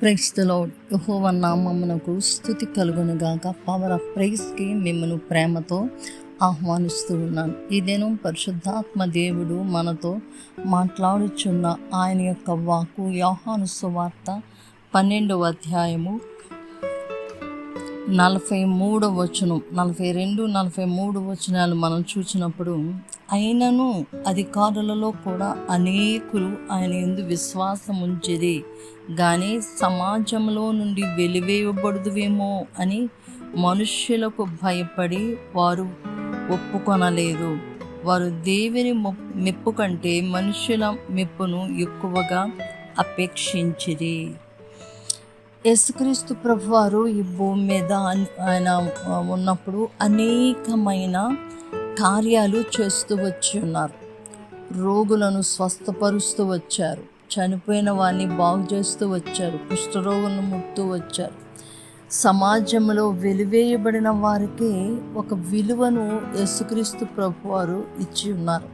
ప్రైస్లో యహోవ నామమునకు స్థుతి కలుగునుగాక. పవర్ ఆఫ్ ప్రైస్కి మిమ్మల్ని ప్రేమతో ఆహ్వానిస్తూ ఉన్నాను. ఈ దినం పరిశుద్ధాత్మ దేవుడు మనతో మాట్లాడుచున్న ఆయన యొక్క వాకు యోహాను సువార్త పన్నెండవ అధ్యాయము నలభై మూడవ వచనం నలభై రెండు నలభై మూడు వచనాలు మనం చూసినప్పుడు అయినను అధికారులలో కూడా అనేకులు ఆయన ఎందు విశ్వాసం ఉంచేది. కానీ సమాజంలో నుండి వెలివేయబడుదువేమో అని మనుష్యులకు భయపడి వారు ఒప్పుకొనలేదు. వారు దేవుని మెప్పు కంటే మనుషుల మెప్పును ఎక్కువగా అపేక్షించిది యేసుక్రీస్తు ప్రభు వారు ఈ భూమి మీద ఆయన ఉన్నప్పుడు అనేకమైన కార్యాలు చేస్తూ వచ్చి ఉన్నారు. రోగులను స్వస్థపరుస్తూ వచ్చారు. చనిపోయిన వారిని బాగు చేస్తూ వచ్చారు. కుష్ఠరోగులను ముక్తూ వచ్చారు. సమాజంలో వెలివేయబడిన వారికి ఒక విలువను యేసుక్రీస్తు ప్రభు వారు ఇచ్చి ఉన్నారు.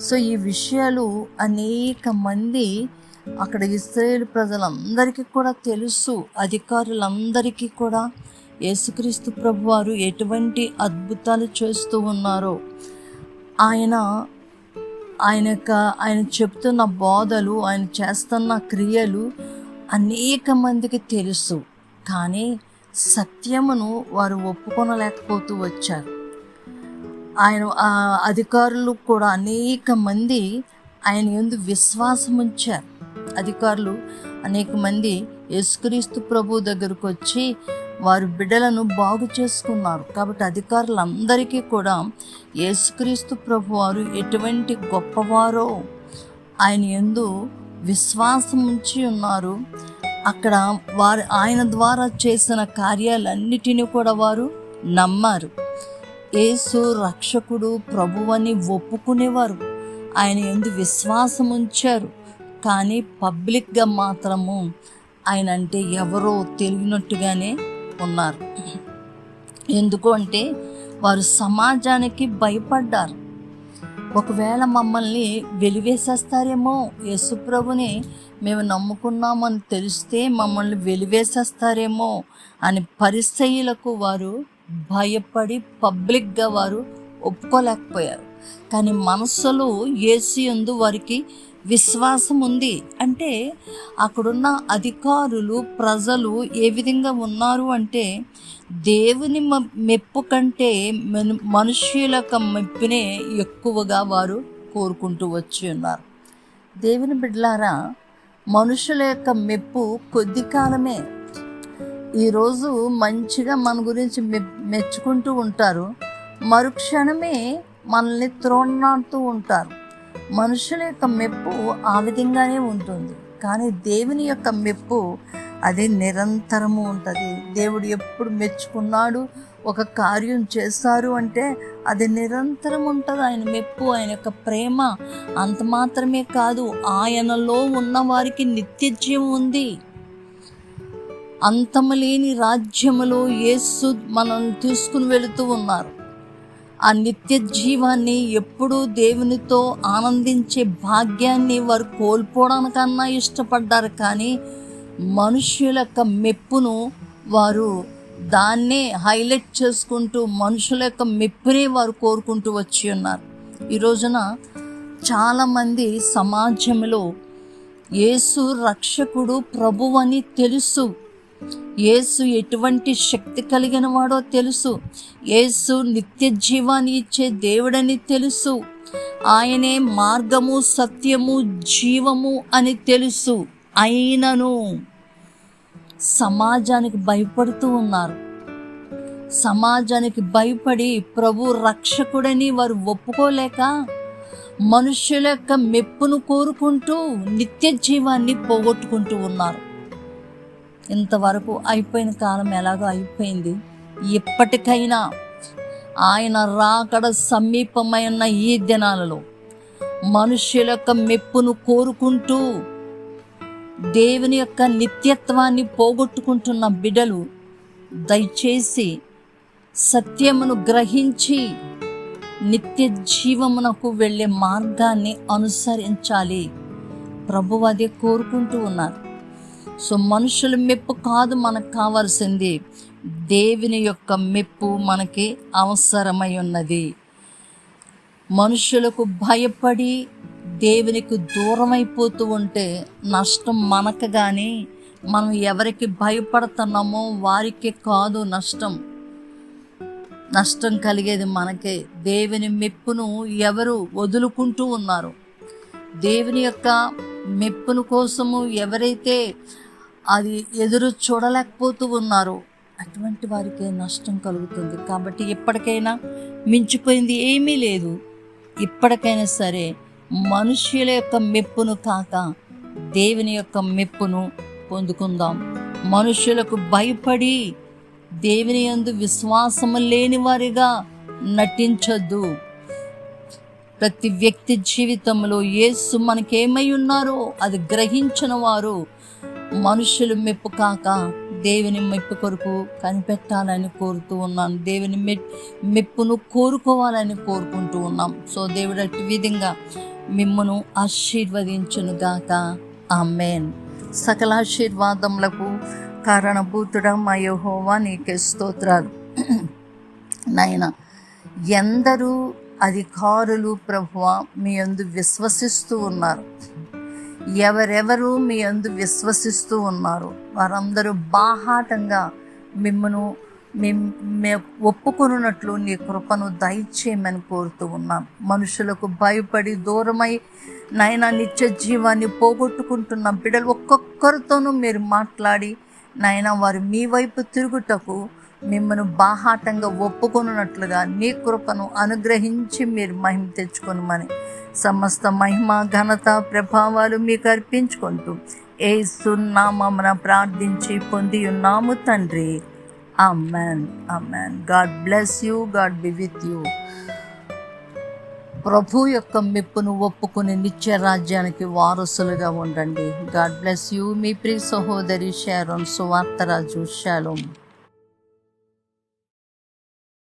సో ఈ విషయాలు అనేక మంది అక్కడ ఇస్రాయేల్ ప్రజలందరికీ కూడా తెలుసు అధికారులందరికీ కూడా యేసుక్రీస్తు ప్రభు వారు ఎటువంటి అద్భుతాలు చేస్తూ ఉన్నారో. ఆయన ఆయన యొక్క ఆయన చెప్తున్న బోధలు ఆయన చేస్తున్న క్రియలు అనేక మందికి తెలుసు. కానీ సత్యమును వారు ఒప్పుకొనలేకపోతూ వచ్చారు. ఆయన ఆ అధికారులు కూడా అనేక మంది ఆయన ఎందు విశ్వాసం ఉంచారు అధికారులు అనేక మంది యేసుక్రీస్తు ప్రభు దగ్గరకు వచ్చి వారి బిడ్డలను బాగు చేసుకున్నారు. కాబట్టి అధికారులందరికీ కూడా యేసుక్రీస్తు ప్రభు వారు ఎటువంటి గొప్పవారో ఆయన ఎందు విశ్వాసం ఉంచి ఉన్నారు. అక్కడ వారు ఆయన ద్వారా చేసిన కార్యాలన్నిటినీ కూడా వారు నమ్మారు. యేసు రక్షకుడు ప్రభువని ఒప్పుకునేవారు. ఆయన ఎందు విశ్వాసం ఉంచారు. కానీ పబ్లిక్గా మాత్రము ఆయన అంటే ఎవరో తెలియనట్టుగానే ఉన్నారు. ఎందుకు అంటే వారు సమాజానికి భయపడ్డారు. ఒకవేళ మమ్మల్ని వెలివేసేస్తారేమో యేసుప్రభుని మేము నమ్ముకున్నామని తెలిస్తే మమ్మల్ని వెలివేసేస్తారేమో అని పరిస్థితులకు వారు భయపడి పబ్లిక్గా వారు ఒప్పుకోలేకపోయారు. కానీ మనస్సులో యేసు యందు వారికి విశ్వాసం ఉంది. అంటే అక్కడున్న అధికారులు ప్రజలు ఏ విధంగా ఉన్నారు అంటే దేవుని మెప్పు కంటే మను- మనుష్యుల యొక్క మెప్పునే ఎక్కువగా వారు కోరుకుంటూ వచ్చి ఉన్నారు. దేవుని బిడ్డలారా మనుషుల యొక్క మెప్పు కొద్ది కాలమే. ఈరోజు మంచిగా మన గురించి మె మెచ్చుకుంటూ ఉంటారు. మరుక్షణమే మనల్ని త్రోణాడుతూ ఉంటారు. మనుషుల యొక్క మెప్పు ఆ విధంగానే ఉంటుంది. కానీ దేవుని యొక్క మెప్పు అది నిరంతరము ఉంటుంది. దేవుడు ఎప్పుడు మెచ్చుకున్నాడు ఒక కార్యం చేస్తారు అంటే అది నిరంతరం ఉంటుంది. ఆయన మెప్పు ఆయన యొక్క ప్రేమ అంత మాత్రమే కాదు ఆయనలో ఉన్న వారికి నిత్యజ్యం ఉంది. అంతము లేని రాజ్యములో యేసు మనం తీసుకుని వెళుతూ ఉన్నారు. ఆ నిత్య జీవాన్ని ఎప్పుడూ దేవునితో ఆనందించే భాగ్యాన్ని వారు కోల్పోవడానికన్నా ఇష్టపడ్డారు కానీ మనుషుల యొక్క మెప్పును వారు దాన్నే హైలైట్ చేసుకుంటూ మనుషుల యొక్క మెప్పునే వారు కోరుకుంటూ వచ్చి ఉన్నారు. ఈ రోజున చాలామంది సమాజంలో యేసు రక్షకుడు ప్రభువని తెలుసు. యేసు ఎటువంటి శక్తి కలిగిన వాడో తెలుసు. యేసు నిత్య జీవాన్ని ఇచ్చే దేవుడని తెలుసు. ఆయనే మార్గము సత్యము జీవము అని తెలుసు. అయినను సమాజానికి భయపడుతూ ఉన్నారు. సమాజానికి భయపడి ప్రభు రక్షకుడని వారు ఒప్పుకోలేక మనుషుల యొక్క మెప్పును కోరుకుంటూ నిత్య జీవాన్ని పోగొట్టుకుంటూ ఉన్నారు. ఇంతవరకు అయిపోయిన కాలం ఎలాగో అయిపోయింది. ఇప్పటికైనా ఆయన రాకడ సమీపమైన ఈ దినాలలో మనుష్యుల యొక్క మెప్పును కోరుకుంటూ దేవుని యొక్క నిత్యత్వాన్ని పోగొట్టుకుంటున్న బిడలు దయచేసి సత్యమును గ్రహించి నిత్య జీవమునకు వెళ్ళే మార్గాన్ని అనుసరించాలి. ప్రభు అదే కోరుకుంటూ ఉన్నారు. సో మనుషుల మెప్పు కాదు మనకు కావాల్సింది. దేవుని యొక్క మెప్పు మనకి అవసరమై ఉన్నది. మనుషులకు భయపడి దేవునికి దూరం అయిపోతూ ఉంటే నష్టం మనకు కానీ మనం ఎవరికి భయపడుతున్నామో వారికి కాదు నష్టం. నష్టం కలిగేది మనకే. దేవుని మెప్పును ఎవరు వదులుకుంటూ ఉన్నారు? దేవుని యొక్క మెప్పును కోసము ఎవరైతే అది ఎదురు చూడలేకపోతూ ఉన్నారు. అటువంటి వారికే నష్టం కలుగుతుంది. కాబట్టి ఎప్పటికైనా మించిపోయింది ఏమీ లేదు. ఇప్పటికైనా సరే మనుష్యుల యొక్క మెప్పును కాక దేవుని యొక్క మెప్పును పొందుకుందాం. మనుషులకు భయపడి దేవుని యందు విశ్వాసము లేని వారిగా నటించొద్దు. ప్రతి వ్యక్తి జీవితంలో యేసు మనకేమై ఉన్నారో అది గ్రహించిన వారు మనుషులు మెప్పు కాక దేవుని మెప్పు కొరకు కనిపెట్టాలని కోరుతూ ఉన్నాను దేవుని మె మెప్పును కోరుకోవాలని కోరుకుంటూ ఉన్నాం. సో దేవుడు అటు విధంగా మిమ్మను ఆశీర్వదించునుగాక ఆమెన్. సకల ఆశీర్వాదములకు కారణభూతుడ మా యెహోవా నీకే స్తోత్రాలు. నాయన ఎందరూ అధికారులు ప్రభువ మీ అందు విశ్వసిస్తూ ఉన్నారు. ఎవరెవరు మీ అందు విశ్వసిస్తూ ఉన్నారు. వారందరూ బాహాటంగా మిమ్మను మేము ఒప్పుకొనున్నట్లు నీ కృపను దయచేయమని కోరుతూ ఉన్నాం. మనుషులకు భయపడి దూరమై నాయన నిత్య జీవాన్ని పోగొట్టుకుంటున్న బిడ్డలు ఒక్కొక్కరితోనూ మీరు మాట్లాడి నాయన వారు మీ వైపు తిరుగుటకు మిమ్మను బాహాటంగా ఒప్పుకొనున్నట్లుగా నీ కృపను అనుగ్రహించి మీరు మహిమ తెచ్చుకొనమని సమస్త మహిమ ఘనత ప్రభావాలు మీకు అర్పించుకుంటూ ఏ సున్నామన ప్రార్థించి పొంది ఉన్నాము తండ్రి. Amen amen God bless you God be with you ప్రభు యొక్క మెప్పును ఒప్పుకుని నిత్య రాజ్యానికి వారసులుగా ఉండండి. గాడ్ బ్లెస్ యూ మీ ప్రియ సహోదరి షారోన్ సువార్తరాజు షాలోమ్